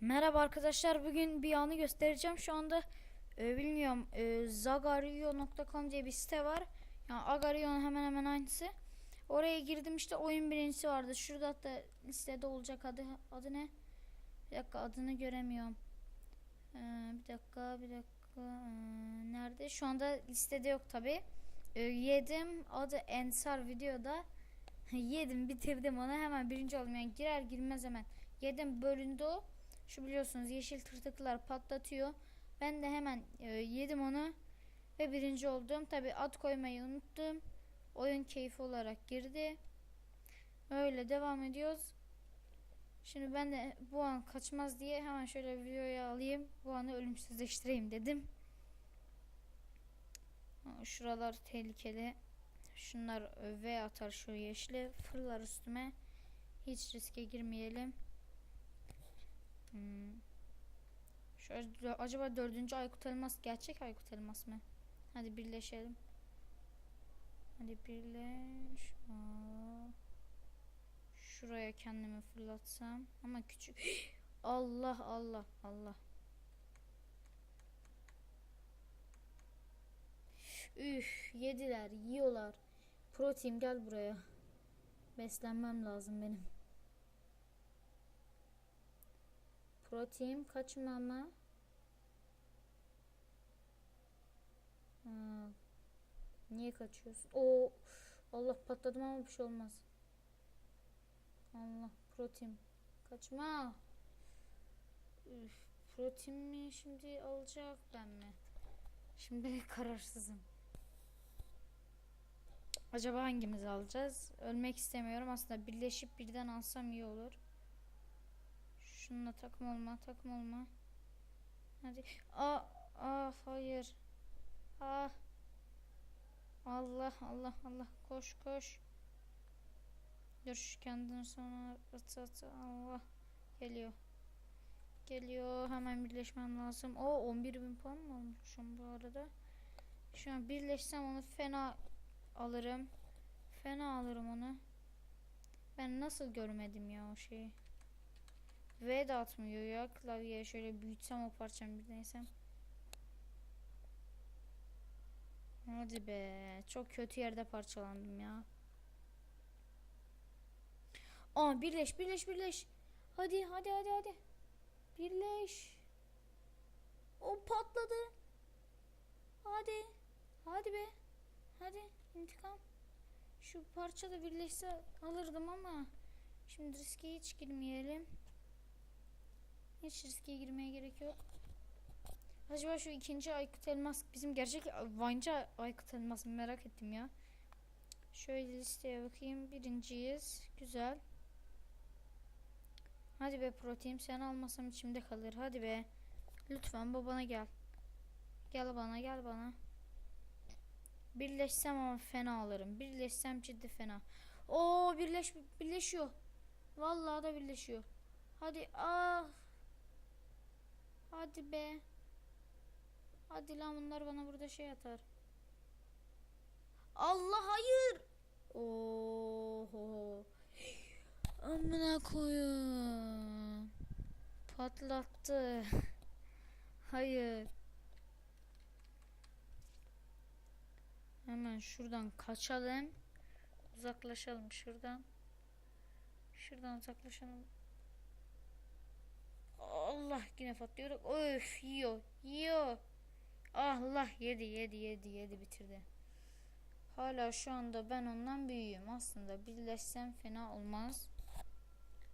Merhaba arkadaşlar. Bugün bir anı göstereceğim. Şu anda e, bilmiyorum e, zagario.com diye bir site var. Yani Agario'nun hemen hemen aynısı. Oraya girdim işte oyun birincisi vardı. Şurada hatta listede olacak adı adı ne? Bir dakika adını göremiyorum. Ee, bir dakika bir dakika. Ee, nerede? Şu anda listede yok tabi. yedim adı Ensar videoda. yedim bitirdim onu hemen birinci oldum. Yani girer girmez hemen. Yedim bölündü o. Şu biliyorsunuz yeşil tırtıklar patlatıyor. Ben de hemen e, yedim onu ve birinci oldum. Tabi ad koymayı unuttum. Oyun keyfi olarak girdi. Öyle devam ediyoruz. Şimdi ben de bu an kaçmaz diye hemen şöyle videoya alayım. Bu anı ölümsüzleştireyim dedim. Şuralar tehlikeli. Şunlar V atar şu yeşili. Fırlar üstüme. Hiç riske girmeyelim. Hmm. Şu ac- acaba dördüncü Aykut Elmas gerçek Aykut Elmas mı? Hadi birleşelim. Hadi birleş. Aa. Şuraya kendimi fırlatsam ama küçük. Allah Allah Allah. Üf yediler yiyorlar. Protein gel buraya. Beslenmem lazım benim. Protein kaçmama. Ha. Niye kaçıyorsun? Oo, Allah patladım ama bir şey olmaz. Allah protein kaçma. Üf, protein mi şimdi alacak ben mi? Şimdi kararsızım. Acaba hangimizi alacağız? Ölmek istemiyorum aslında birleşip birden alsam iyi olur. Şununla takım olma, takım olma. Hadi. Aa, aa hayır. Ah. Allah Allah Allah koş koş. Dur kendini sonra at at Allah geliyor. Geliyor hemen birleşmem lazım. O 11 bin puan mı olmuşum bu arada? Şu an birleşsem onu fena alırım. Fena alırım onu. Ben nasıl görmedim ya o şeyi. V de atmıyor ya klavyeye şöyle büyütsem o parçamı bir neyse. Hadi be çok kötü yerde parçalandım ya. Aa birleş birleş birleş. Hadi hadi hadi hadi. Birleş. O patladı. Hadi. Hadi be. Hadi intikam. Şu parça da birleşse alırdım ama şimdi riske hiç girmeyelim. Hiç riske girmeye gerek yok. Acaba şu ikinci Aykut Elmas bizim gerçek Vine'cı Aykut Elmas mı merak ettim ya. Şöyle listeye bakayım. Birinciyiz. Güzel. Hadi be protein sen almasam içimde kalır. Hadi be. Lütfen babana gel. Gel bana gel bana. Birleşsem ama fena alırım. Birleşsem ciddi fena. Oo birleş birleşiyor. Vallahi da birleşiyor. Hadi ah. Hadi be. Hadi lan bunlar bana burada şey atar. Allah hayır. Oho. Amına koyun. Patlattı. Hayır. Hemen şuradan kaçalım. Uzaklaşalım şuradan. Şuradan uzaklaşalım. Allah yine patlıyor. Öf yiyor. Yiyor. Allah yedi yedi yedi yedi bitirdi. Hala şu anda ben ondan büyüğüm. Aslında birleşsem fena olmaz.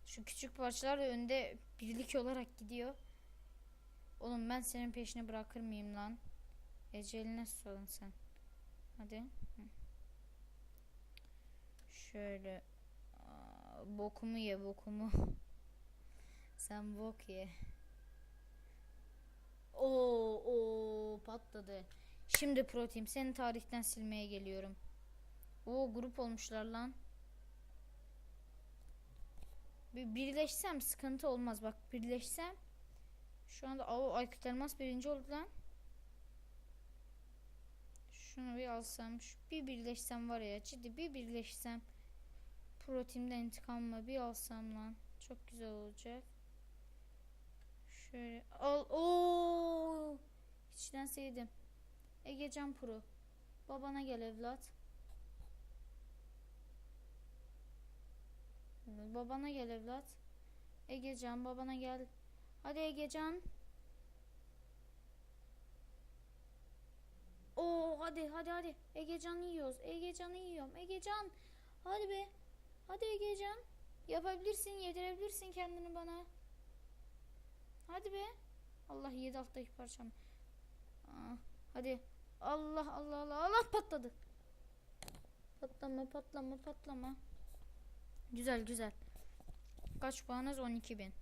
Şu küçük parçalar da önde birlik olarak gidiyor. Oğlum ben senin peşini bırakır mıyım lan? Eceline susalım sen. Hadi. Şöyle. Aa, bokumu ye bokumu. sen bok ye. Oo, oo patladı. Şimdi protein seni tarihten silmeye geliyorum. O grup olmuşlar lan. Bir birleşsem sıkıntı olmaz. Bak birleşsem şu anda o Aykut Elmas birinci oldu lan. Şunu bir alsam, şu bir birleşsem var ya ciddi bir birleşsem proteinden intikamımı bir alsam lan. Çok güzel olacak. Şöyle al. Oo! İçten sevdim. Egecan Pro. Babana gel evlat. Babana gel evlat. Egecan babana gel. Hadi Egecan. Oo hadi hadi hadi. Egecan yiyoruz. Egecan'ı yiyorum. Egecan. Hadi be. Hadi Egecan. Yapabilirsin, yedirebilirsin kendini bana. Hadi be. Allah yedi alttaki parçam. Aa, hadi. Allah Allah Allah Allah patladı. Patlama patlama patlama. Güzel güzel. Kaç puanız? 12 bin.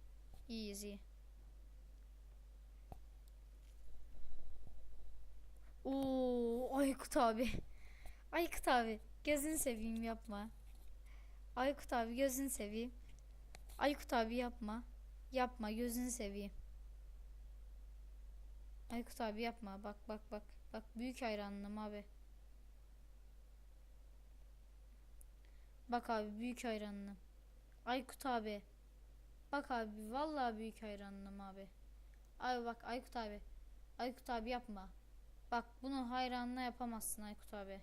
İyiyiz iyi. Oo, Aykut abi. Aykut abi. Gözünü seveyim yapma. Aykut abi gözünü seveyim. Aykut abi yapma. Yapma gözünü seveyim. Aykut abi yapma. Bak bak bak. Bak büyük hayranlığım abi. Bak abi büyük hayranlığım. Aykut abi. Bak abi vallahi büyük hayranlığım abi. Abi bak Aykut abi. Aykut abi yapma. Bak bunu hayranına yapamazsın Aykut abi.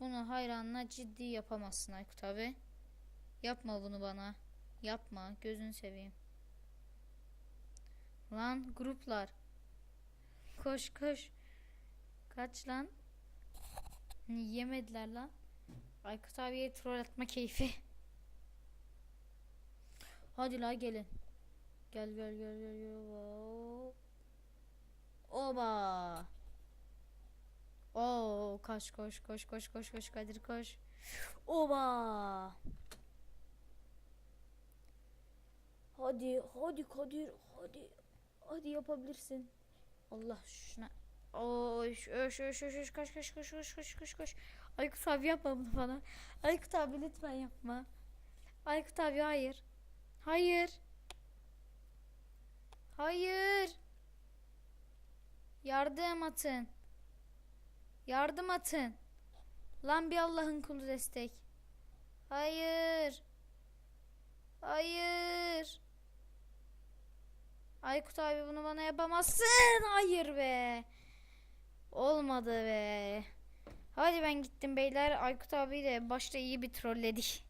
Bunu hayranına ciddi yapamazsın Aykut abi. Yapma bunu bana. Yapma. Gözünü seveyim. Lan gruplar. Koş koş. Kaç lan. Yemediler lan. Aykut abiye troll atma keyfi. Hadi la gelin. Gel gel gel gel gel. Oba. Oo koş koş koş koş koş koş Kadir koş. Oba. Hadi hadi Kadir hadi. Hadi yapabilirsin. Allah şuna. Oş öş öş öş öş koş koş koş koş koş koş koş. Aykut abi yapma bunu bana. Aykut abi lütfen yapma. Aykut abi hayır. Hayır. Hayır. Yardım atın. Yardım atın. Lan bir Allah'ın kulu destek. Hayır. Hayır. Aykut abi bunu bana yapamazsın. Hayır be. Olmadı be. Hadi ben gittim beyler. Aykut abi de başta iyi bir trolledik.